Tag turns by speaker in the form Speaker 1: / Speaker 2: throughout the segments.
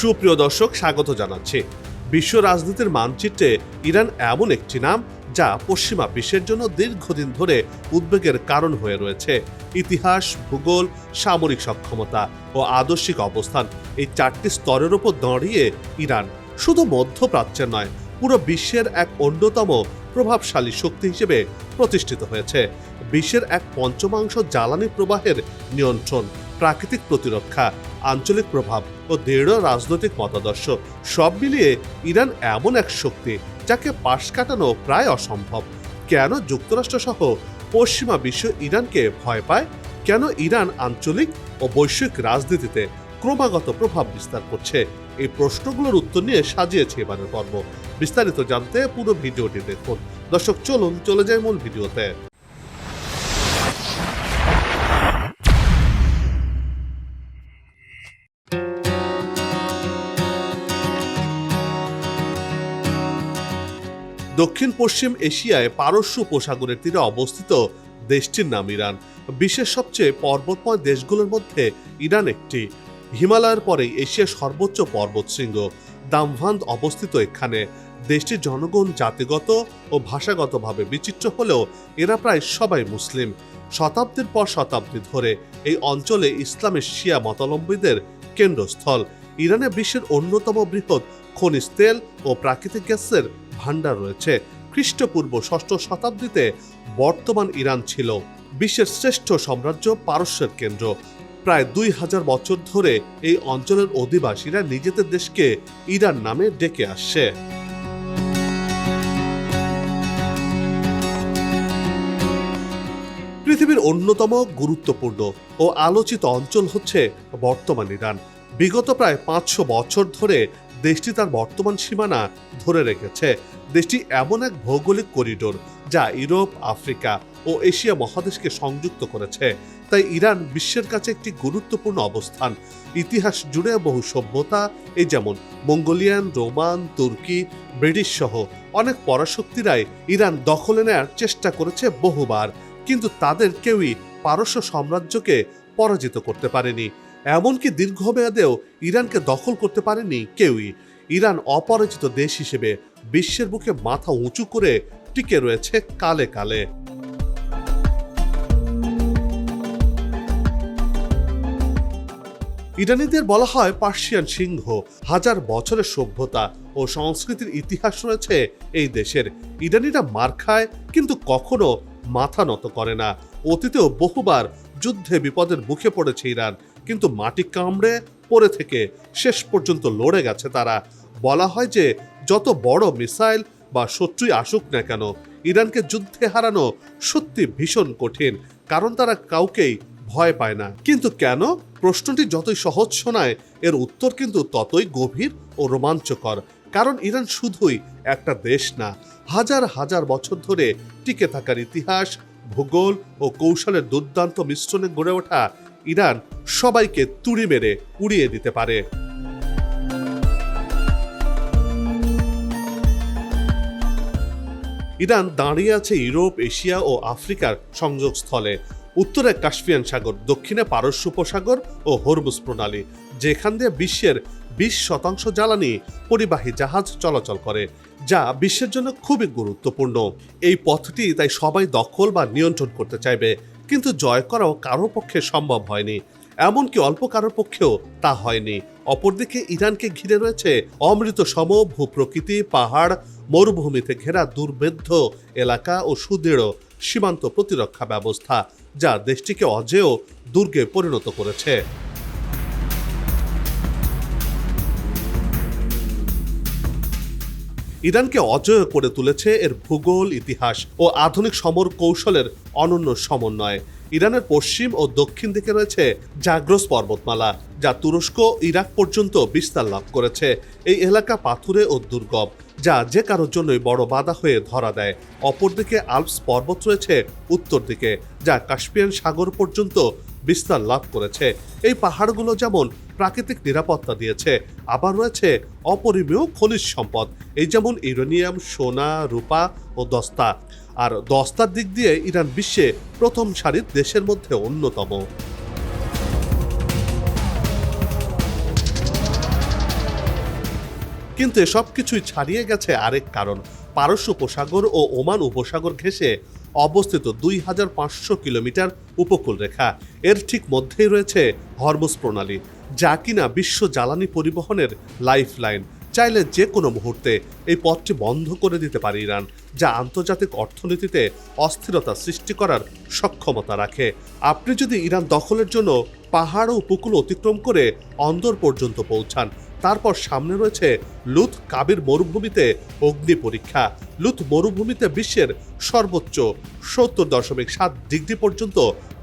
Speaker 1: সুপ্রিয় দর্শক স্বাগত জানাচ্ছি বিশ্ব রাজনীতির মানচিত্রে ইরান এমন একটি নাম যা পশ্চিমা বিশ্বের জন্য দীর্ঘদিন ধরে উদ্বেগের কারণ হয়ে রয়েছে ইতিহাস ভূগোল সামরিক সক্ষমতা ও আদর্শিক অবস্থান এই চারটি স্তরের ওপর দাঁড়িয়ে ইরান শুধু মধ্যপ্রাচ্যের নয় পুরো বিশ্বের এক অন্যতম প্রভাবশালী শক্তি হিসেবে প্রতিষ্ঠিত হয়েছে বিশ্বের এক পঞ্চমাংশ জ্বালানি প্রবাহের নিয়ন্ত্রণ প্রাকৃতিক প্রতিরক্ষা আঞ্চলিক প্রভাব ও দৃঢ় রাজনৈতিক মতাদর্শ সব মিলিয়ে ইরান এমন এক শক্তি যাকে পাশ কাটানো প্রায় অসম্ভব কেন যুক্তরাষ্ট্রসহ পশ্চিমা বিশ্ব ইরানকে ভয় পায় কেন ইরান আঞ্চলিক ও বৈশ্বিক রাজনীতিতে ক্রমাগত প্রভাব বিস্তার করছে এই প্রশ্নগুলোর উত্তর নিয়ে সাজিয়েছে এবারের পর্ব বিস্তারিত জানতে পুরো ভিডিওটি দেখুন দর্শক চলুন চলে যায় মূল ভিডিওতে দক্ষিণ পশ্চিম এশিয়ায় পারস্য উপসাগরের তীরে অবস্থিত দেশটির নাম ইরান বিশ্বের সবচেয়ে পর্বতময় দেশগুলোর মধ্যে ইরান একটি হিমালয়ের পরে এশিয়ার সর্বোচ্চ পর্বতশৃঙ্গ দামভান্দ অবস্থিত এখানে দেশটির জনগণ জাতিগত ও ভাষাগতভাবে বিচিত্র হলেও এরা প্রায় সবাই মুসলিম শতাব্দীর পর শতাব্দী ধরে এই অঞ্চলে ইসলামের শিয়া মতাবলম্বীদের কেন্দ্রস্থল ইরানে বিশ্বের অন্যতম বৃহৎ খনিজ তেল ও প্রাকৃতিক গ্যাসের ভাণ্ডার রয়েছে খ্রিস্টপূর্ব ষষ্ঠ শতাব্দীতে বর্তমান ইরান ছিল বিশ্বের শ্রেষ্ঠ সাম্রাজ্য পারস্যের কেন্দ্র প্রায় দুই হাজার বছর ধরে এই অঞ্চলের অধিবাসীরা নিজেদের দেশকে ইরান নামে ডেকে আসছে পৃথিবীর অন্যতম গুরুত্বপূর্ণ ও আলোচিত অঞ্চল হচ্ছে বর্তমান ইরান বিগত প্রায় পাঁচশো বছর ধরে দেশটি তার বর্তমান সীমানা ধরে রেখেছে দেশটি এমন এক ভৌগোলিক করিডোর যা ইউরোপ আফ্রিকা ও এশিয়া মহাদেশকে সংযুক্ত করেছে তাই ইরান বিশ্বের কাছে একটি গুরুত্বপূর্ণ অবস্থান ইতিহাস জুড়ে বহু সভ্যতা এই যেমন মঙ্গোলিয়ান রোমান তুর্কি ব্রিটিশ সহ অনেক পরাশক্তিরাই ইরান দখলে নেয়ার চেষ্টা করেছে বহুবার কিন্তু তাদের কেউই পারস্য সাম্রাজ্যকে পরাজিত করতে পারেনি এমনকি দীর্ঘমেয়াদেও ইরানকে দখল করতে পারেনি কেউই ইরান অপরাজিত দেশ হিসেবে বিশ্বের বুকে মাথা উঁচু করে টিকে রয়েছে কালে কালে ইরানিদের বলা হয় পার্সিয়ান সিংহ হাজার বছরের সভ্যতা ও সংস্কৃতির ইতিহাস রয়েছে এই দেশের ইরানিরা মার খায় কিন্তু কখনো মাথা নত করে না অতীতেও বহুবার যুদ্ধে বিপদের মুখে পড়েছে ইরান কিন্তু মাটি কামড়ে পড়ে থেকে শেষ পর্যন্ত লড়ে গেছে তারা বলা হয় যে যত বড় মিসাইল বা শত্রুই আসুক না কেন ইরানকে যুদ্ধে হারানো সত্যি ভীষণ কঠিন কারণ তারা কাউকেই ভয় পায় না কিন্তু কেন প্রশ্নটি যতই সহজ শোনায় এর উত্তর কিন্তু ততই গভীর ও রোমাঞ্চকর কারণ ইরান শুধুই একটা দেশ না হাজার হাজার বছর ধরে টিকে থাকার ইতিহাস ভূগোল ও কৌশলের দুর্দান্ত মিশ্রণে গড়ে ওঠা ইরান সবাইকে তুড়ি মেরে উড়িয়ে দিতে পারে ইরান দাঁড়িয়ে আছে ইউরোপ এশিয়া ও আফ্রিকার সংযোগস্থলে উত্তরে কাশ্মিয়ান সাগর দক্ষিণে পারস্য উপসাগর ও হরমুজ প্রণালী যেখান দিয়ে বিশ্বের বিশ শতাংশ জ্বালানি পরিবাহী জাহাজ চলাচল করে যা বিশ্বের জন্য খুবই গুরুত্বপূর্ণ এই পথটি তাই সবাই দখল বা নিয়ন্ত্রণ করতে চাইবে কিন্তু জয় করাও কারো পক্ষে সম্ভব হয়নি এমনকি অল্প কারোর পক্ষেও তা হয়নি অপরদিকে ইরানকে ঘিরে রয়েছে অমৃত সম ভূপ্রকৃতি পাহাড় মরুভূমিতে ঘেরা দুর্বেদ্ধ এলাকা ও সুদৃঢ় সীমান্ত প্রতিরক্ষা ব্যবস্থা যা দেশটিকে অজেয় দুর্গে পরিণত করেছে ইরানকে অজয় করে তুলেছে এর ভূগোল ইতিহাস ও আধুনিক সমর কৌশলের অনন্য সমন্বয় ইরানের পশ্চিম ও দক্ষিণ দিকে রয়েছে জাগ্রস পর্বতমালা যা তুরস্ক ইরাক পর্যন্ত বিস্তার লাভ করেছে এই এলাকা পাথুরে ও দুর্গম যা যে কারোর জন্যই বড় বাধা হয়ে ধরা দেয় অপরদিকে আলপস পর্বত রয়েছে উত্তর দিকে যা কাশ্মীর সাগর পর্যন্ত বিস্তার লাভ করেছে এই পাহাড়গুলো যেমন প্রাকৃতিক নিরাপত্তা দিয়েছে আবার রয়েছে অপরিমেয় খনিজ সম্পদ এই যেমন ইউরেনিয়াম সোনা রূপা ও দস্তা আর দস্তার দিক দিয়ে ইরান বিশ্বে প্রথম সারির দেশের মধ্যে অন্যতম কিন্তু সবকিছুই কিছুই ছাড়িয়ে গেছে আরেক কারণ পারস্য উপসাগর ও ওমান উপসাগর ঘেঁষে অবস্থিত দুই হাজার পাঁচশো কিলোমিটার উপকূলরেখা এর ঠিক মধ্যেই রয়েছে হরমুজ প্রণালী যা কিনা বিশ্ব জ্বালানি পরিবহনের লাইফ লাইন চাইলে যে কোনো মুহূর্তে এই পথটি বন্ধ করে দিতে পারে ইরান যা আন্তর্জাতিক অর্থনীতিতে অস্থিরতা সৃষ্টি করার সক্ষমতা রাখে আপনি যদি ইরান দখলের জন্য পাহাড় ও উপকূল অতিক্রম করে অন্দর পর্যন্ত পৌঁছান তারপর সামনে রয়েছে লুথ কাবির মরুভূমিতে অগ্নি পরীক্ষা লুথ মরুভূমিতে বিশ্বের সর্বোচ্চ সত্তর দশমিক সাত ডিগ্রি পর্যন্ত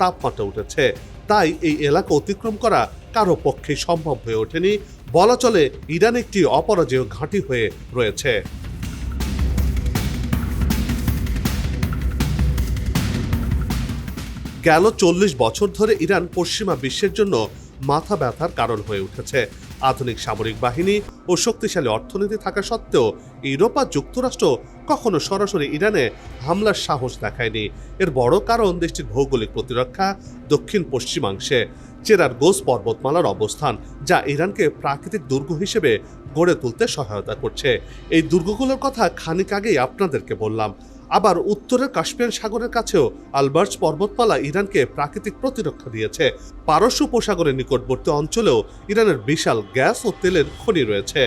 Speaker 1: তাপমাত্রা উঠেছে তাই এই এলাকা অতিক্রম করা কারো পক্ষে সম্ভব হয়ে ওঠেনি বলা চলে ইরান একটি অপরাজেয় ঘাঁটি হয়ে রয়েছে গেল চল্লিশ বছর ধরে ইরান পশ্চিমা বিশ্বের জন্য মাথা ব্যথার কারণ হয়ে উঠেছে আধুনিক সামরিক বাহিনী ও শক্তিশালী অর্থনীতি থাকা সত্ত্বেও ইউরোপ আর যুক্তরাষ্ট্র কখনো সরাসরি ইরানে হামলার সাহস দেখায়নি এর বড় কারণ দেশটির ভৌগোলিক প্রতিরক্ষা দক্ষিণ পশ্চিমাংশে চেরার গোস পর্বতমালার অবস্থান যা ইরানকে প্রাকৃতিক দুর্গ হিসেবে গড়ে তুলতে সহায়তা করছে এই দুর্গগুলোর কথা খানিক আগেই আপনাদেরকে বললাম আবার উত্তরের কাশ্মীর সাগরের কাছেও আলবার্জ পর্বতমালা ইরানকে প্রাকৃতিক প্রতিরক্ষা দিয়েছে পারস্য উপসাগরের নিকটবর্তী অঞ্চলেও ইরানের বিশাল গ্যাস ও তেলের খনি রয়েছে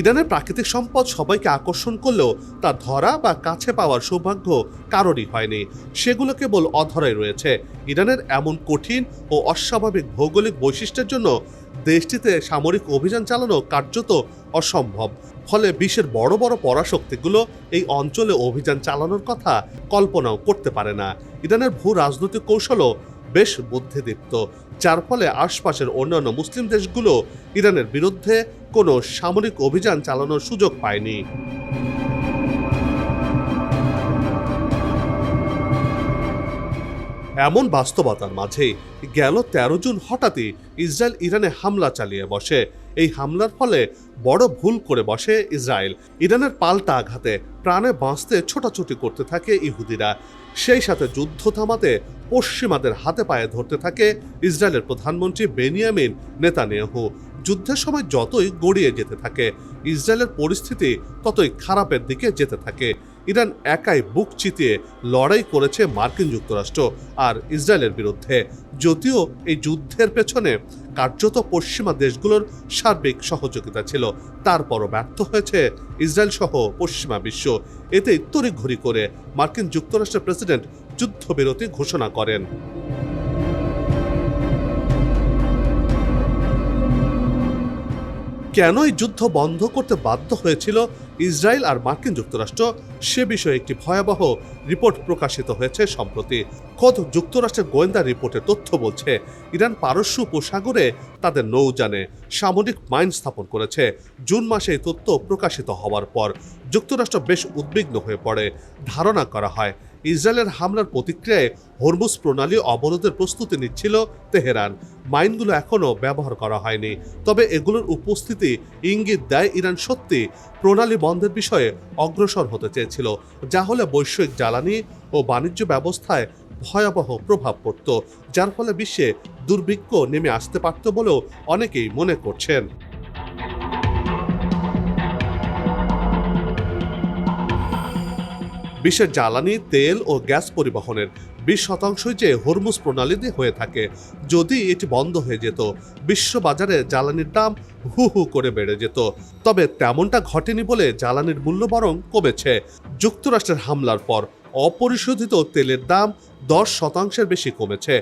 Speaker 1: ইরানের প্রাকৃতিক সম্পদ সবাইকে আকর্ষণ করলেও তা ধরা বা কাছে পাওয়ার সৌভাগ্য কারোরই হয়নি সেগুলো কেবল অধরাই রয়েছে ইরানের এমন কঠিন ও অস্বাভাবিক ভৌগোলিক বৈশিষ্ট্যের জন্য দেশটিতে সামরিক অভিযান চালানো কার্যত অসম্ভব ফলে বিশ্বের বড় বড় পরাশক্তিগুলো এই অঞ্চলে অভিযান চালানোর কথা কল্পনাও করতে পারে না ইরানের ভূ রাজনৈতিক কৌশলও বেশ বুদ্ধিদীপ্ত যার ফলে আশপাশের অন্যান্য মুসলিম দেশগুলো ইরানের বিরুদ্ধে কোনো সামরিক অভিযান চালানোর সুযোগ পায়নি এমন বাস্তবতার মাঝে গেল তেরো জুন হঠাৎই ইসরায়েল ইরানে হামলা চালিয়ে বসে এই হামলার ফলে বড় ভুল করে বসে ইসরায়েল ইরানের পাল্টা আঘাতে প্রাণে বাঁচতে ছোটাছুটি করতে থাকে ইহুদিরা সেই সাথে যুদ্ধ থামাতে পশ্চিমাদের হাতে পায়ে ধরতে থাকে ইসরায়েলের প্রধানমন্ত্রী বেনিয়ামিন নেতানিয়াহু যুদ্ধের সময় যতই গড়িয়ে যেতে থাকে ইসরায়েলের পরিস্থিতি ততই খারাপের দিকে যেতে থাকে ইরান একাই বুক চিতিয়ে লড়াই করেছে মার্কিন যুক্তরাষ্ট্র আর ইসরায়েলের বিরুদ্ধে যদিও এই যুদ্ধের পেছনে কার্যত পশ্চিমা দেশগুলোর সার্বিক সহযোগিতা ছিল তারপরও ব্যর্থ হয়েছে ইসরায়েল সহ পশ্চিমা বিশ্ব এতে তড়িঘড়ি করে মার্কিন যুক্তরাষ্ট্রের প্রেসিডেন্ট যুদ্ধবিরতি ঘোষণা করেন কেনই যুদ্ধ বন্ধ করতে বাধ্য হয়েছিল ইসরায়েল আর মার্কিন যুক্তরাষ্ট্র সে বিষয়ে একটি ভয়াবহ রিপোর্ট প্রকাশিত হয়েছে সম্প্রতি খোদ যুক্তরাষ্ট্রের গোয়েন্দা রিপোর্টের তথ্য বলছে ইরান পারস্য উপসাগরে তাদের নৌযানে সামরিক মাইন স্থাপন করেছে জুন মাসে এই তথ্য প্রকাশিত হওয়ার পর যুক্তরাষ্ট্র বেশ উদ্বিগ্ন হয়ে পড়ে ধারণা করা হয় ইসরায়েলের হামলার প্রতিক্রিয়ায় হরমুজ প্রণালী অবরোধের প্রস্তুতি নিচ্ছিল তেহরান মাইনগুলো এখনও ব্যবহার করা হয়নি তবে এগুলোর উপস্থিতি ইঙ্গিত দেয় ইরান সত্যি প্রণালী বন্ধের বিষয়ে অগ্রসর হতে চেয়েছিল যা হলে বৈশ্বিক জ্বালানি ও বাণিজ্য ব্যবস্থায় ভয়াবহ প্রভাব পড়ত যার ফলে বিশ্বে দুর্ভিক্ষ নেমে আসতে পারত বলেও অনেকেই মনে করছেন বিশ্বের জ্বালানি তেল ও গ্যাস পরিবহনের বিশ শতাংশই যে হরমুজ প্রণালী দিয়ে হয়ে থাকে যদি এটি বন্ধ হয়ে যেত বিশ্ববাজারে জ্বালানির দাম হু হু করে বেড়ে যেত তবে তেমনটা ঘটেনি বলে জ্বালানির মূল্য বরং কমেছে যুক্তরাষ্ট্রের হামলার পর অপরিশোধিত তেলের দাম দশ শতাংশের বেশি কমেছে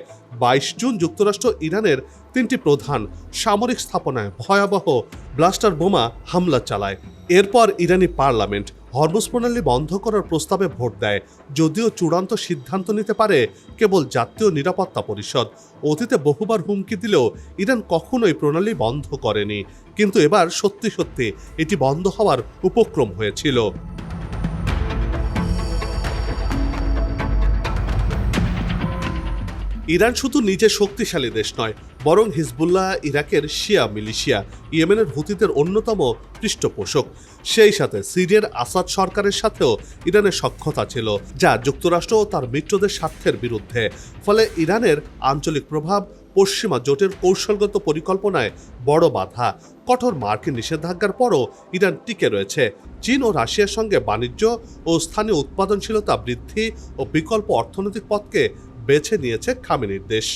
Speaker 1: বাইশ জুন যুক্তরাষ্ট্র ইরানের তিনটি প্রধান সামরিক স্থাপনায় ভয়াবহ ব্লাস্টার বোমা হামলা চালায় এরপর ইরানি পার্লামেন্ট হরমুজ প্রণালী বন্ধ করার প্রস্তাবে ভোট দেয় যদিও চূড়ান্ত সিদ্ধান্ত নিতে পারে কেবল জাতীয় নিরাপত্তা পরিষদ অতীতে বহুবার হুমকি দিলেও ইরান কখনোই প্রণালী বন্ধ করেনি কিন্তু এবার সত্যি সত্যি এটি বন্ধ হওয়ার উপক্রম হয়েছিল ইরান শুধু নিজে শক্তিশালী দেশ নয় বরং হিজবুল্লাহ ইরাকের শিয়া মিলিশিয়া ইয়েমেনের হুতিদের অন্যতম পৃষ্ঠপোষক সেই সাথে সিরিয়ার আসাদ সরকারের সাথেও ইরানের সক্ষতা ছিল যা যুক্তরাষ্ট্র ও তার মিত্রদের স্বার্থের বিরুদ্ধে ফলে ইরানের আঞ্চলিক প্রভাব পশ্চিমা জোটের কৌশলগত পরিকল্পনায় বড় বাধা কঠোর মার্কিন নিষেধাজ্ঞার পরও ইরান টিকে রয়েছে চীন ও রাশিয়ার সঙ্গে বাণিজ্য ও স্থানীয় উৎপাদনশীলতা বৃদ্ধি ও বিকল্প অর্থনৈতিক পথকে বেছে নিয়েছে খামেনির দেশ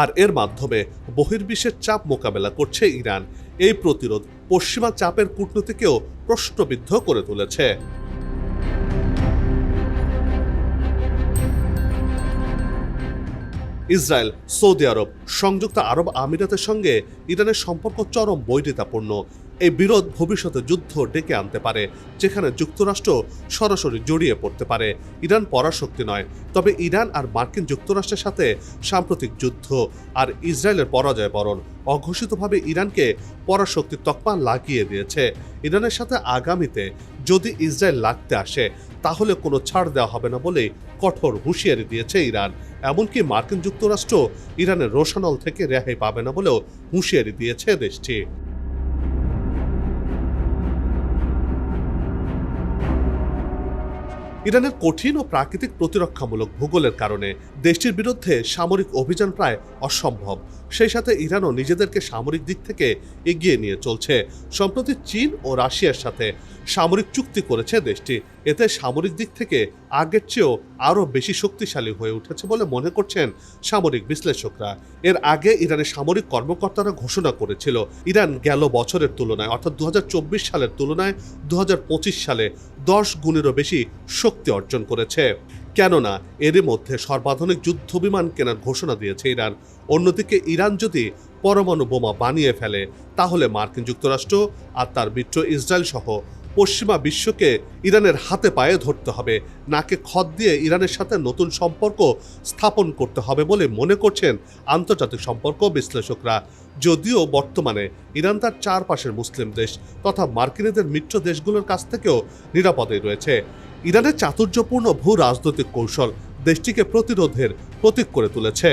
Speaker 1: আর এর মাধ্যমে বহির্বিশ্বের চাপ মোকাবেলা করছে ইরান এই প্রতিরোধ পশ্চিমা চাপের কূটনীতিকেও প্রশ্নবিদ্ধ করে তুলেছে ইসরায়েল সৌদি আরব সংযুক্ত আরব আমিরাতের সঙ্গে ইরানের সম্পর্ক চরম বৈরিতাপূর্ণ এই বিরোধ ভবিষ্যতে যুদ্ধ ডেকে আনতে পারে যেখানে যুক্তরাষ্ট্র সরাসরি জড়িয়ে পড়তে পারে ইরান পরাশক্তি নয় তবে ইরান আর মার্কিন যুক্তরাষ্ট্রের সাথে সাম্প্রতিক যুদ্ধ আর ইসরায়েলের পরাজয় বরণ অঘোষিতভাবে ইরানকে পরাশক্তির তকমা লাগিয়ে দিয়েছে ইরানের সাথে আগামীতে যদি ইসরায়েল লাগতে আসে তাহলে কোনো ছাড় দেওয়া হবে না বলে কঠোর হুঁশিয়ারি দিয়েছে ইরান এমনকি মার্কিন যুক্তরাষ্ট্র ইরানের রোশানল থেকে রেহাই পাবে না বলেও হুঁশিয়ারি দিয়েছে দেশটি ইরানের কঠিন ও প্রাকৃতিক প্রতিরক্ষামূলক ভূগোলের কারণে দেশটির বিরুদ্ধে সামরিক অভিযান প্রায় অসম্ভব সেই সাথে ইরানও নিজেদেরকে সামরিক দিক থেকে এগিয়ে নিয়ে চলছে সম্প্রতি চীন ও রাশিয়ার সাথে সামরিক চুক্তি করেছে দেশটি এতে সামরিক দিক থেকে আগের চেয়েও আরও বেশি শক্তিশালী হয়ে উঠেছে বলে মনে করছেন সামরিক বিশ্লেষকরা এর আগে ইরানের সামরিক কর্মকর্তারা ঘোষণা করেছিল ইরান গেল বছরের তুলনায় অর্থাৎ দু সালের তুলনায় দু সালে দশ গুণেরও বেশি শক্তি অর্জন করেছে কেননা এরই মধ্যে সর্বাধুনিক যুদ্ধ বিমান কেনার ঘোষণা দিয়েছে ইরান অন্যদিকে ইরান যদি পরমাণু বোমা বানিয়ে ফেলে তাহলে মার্কিন যুক্তরাষ্ট্র আর তার মিত্র ইসরায়েল সহ পশ্চিমা বিশ্বকে ইরানের হাতে পায়ে ধরতে হবে নাকে খদ দিয়ে ইরানের সাথে নতুন সম্পর্ক স্থাপন করতে হবে বলে মনে করছেন আন্তর্জাতিক সম্পর্ক বিশ্লেষকরা যদিও বর্তমানে ইরান তার চারপাশের মুসলিম দেশ তথা মার্কিনীদের মিত্র দেশগুলোর কাছ থেকেও নিরাপদে রয়েছে ইরানের চাতুর্যপূর্ণ ভূ রাজনৈতিক কৌশল দেশটিকে প্রতিরোধের প্রতীক করে তুলেছে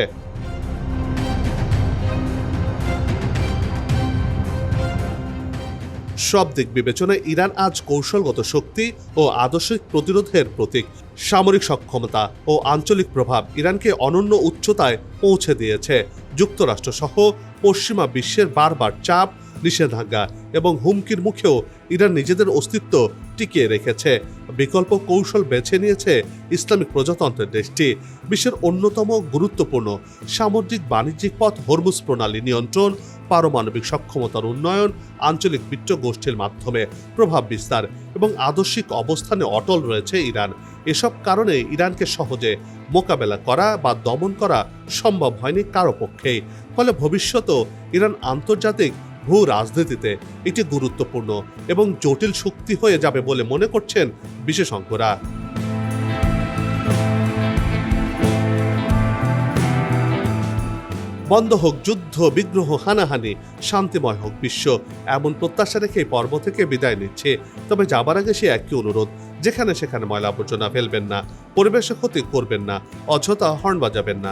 Speaker 1: সব দিক বিবেচনায় ইরান আজ কৌশলগত শক্তি ও আদর্শিক প্রতিরোধের প্রতীক সামরিক সক্ষমতা ও আঞ্চলিক প্রভাব ইরানকে অনন্য উচ্চতায় পৌঁছে দিয়েছে যুক্তরাষ্ট্রসহ পশ্চিমা বিশ্বের বারবার চাপ নিষেধাজ্ঞা এবং হুমকির মুখেও ইরান নিজেদের অস্তিত্ব টিকিয়ে রেখেছে বিকল্প কৌশল বেছে নিয়েছে ইসলামিক প্রজাতন্ত্রের দেশটি বিশ্বের অন্যতম গুরুত্বপূর্ণ সামুদ্রিক বাণিজ্যিক পথ হরমুজ প্রণালী নিয়ন্ত্রণ পারমাণবিক সক্ষমতার উন্নয়ন আঞ্চলিক বিত্ত গোষ্ঠীর মাধ্যমে প্রভাব বিস্তার এবং আদর্শিক অবস্থানে অটল রয়েছে ইরান এসব কারণে ইরানকে সহজে মোকাবেলা করা বা দমন করা সম্ভব হয়নি কারো পক্ষেই ফলে ভবিষ্যতেও ইরান আন্তর্জাতিক ভূ রাজনীতিতে এটি গুরুত্বপূর্ণ এবং জটিল শক্তি হয়ে যাবে বলে মনে করছেন বিশেষজ্ঞরা বন্ধ হোক যুদ্ধ বিগ্রহ হানাহানি শান্তিময় হোক বিশ্ব এমন প্রত্যাশা রেখে পর্ব থেকে বিদায় নিচ্ছে তবে যাবার আগে সে একই অনুরোধ যেখানে সেখানে ময়লা আবর্জনা ফেলবেন না পরিবেশে ক্ষতি করবেন না অযথা হর্ন বাজাবেন না